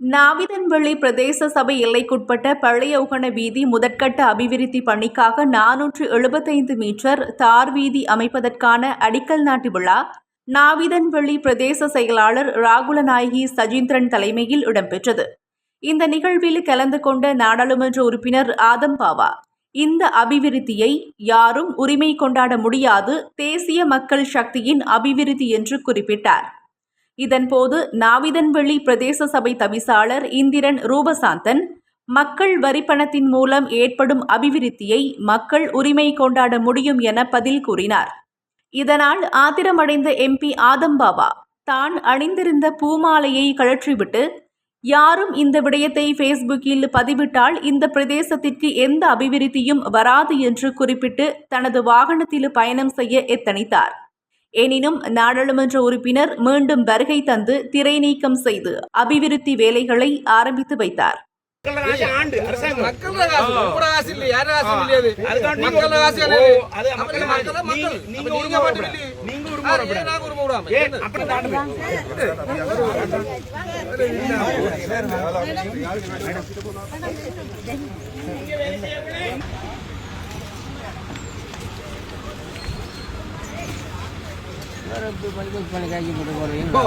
நாவிதன்வெளி பிரதேச சபை எல்லைக்குட்பட்ட பழைய உகண வீதி முதற்கட்ட அபிவிருத்தி பணிக்காக நானூற்று எழுபத்தைந்து மீட்டர் தார் வீதி அமைப்பதற்கான அடிக்கல் நாட்டு விழா நாவிதன்வெளி பிரதேச செயலாளர் ராகுலநாயகி சஜீந்திரன் தலைமையில் இடம்பெற்றது. இந்த நிகழ்வில் கலந்து கொண்ட நாடாளுமன்ற உறுப்பினர் ஆதம் பாவா இந்த அபிவிருத்தியை யாரும் உரிமை கொண்டாட முடியாது தேசிய மக்கள் சக்தியின் அபிவிருத்தி என்று குறிப்பிட்டார். இதன்போது நாவிதன்வெளி பிரதேச சபை தவிசாளர் இந்திரன் ரூபசாந்தன் மக்கள் வரிப்பணத்தின் மூலம் ஏற்படும் அபிவிருத்தியை மக்கள் உரிமை கொண்டாட முடியும் என பதில் கூறினார். இதனால் ஆத்திரமடைந்த எம்பி ஆதம்பாவா தான் அணிந்திருந்த பூமாலையை கழற்றிவிட்டு யாரும் இந்த விடயத்தை ஃபேஸ்புக்கில் பதிவிட்டால் இந்த பிரதேசத்திற்கு எந்த அபிவிருத்தியும் வராது என்று குறிப்பிட்டு தனது வாகனத்தில் பயணம் செய்ய எத்தனித்தார். எனினும் நாடாளுமன்ற உறுப்பினர் மீண்டும் வருகை தந்து திரை நீக்கம் செய்து அபிவிருத்தி வேலைகளை ஆரம்பித்து வைத்தார். மக்களோட எப்படி பண்ணி பண்ணி காய்ச்சி போட்டு போறீங்க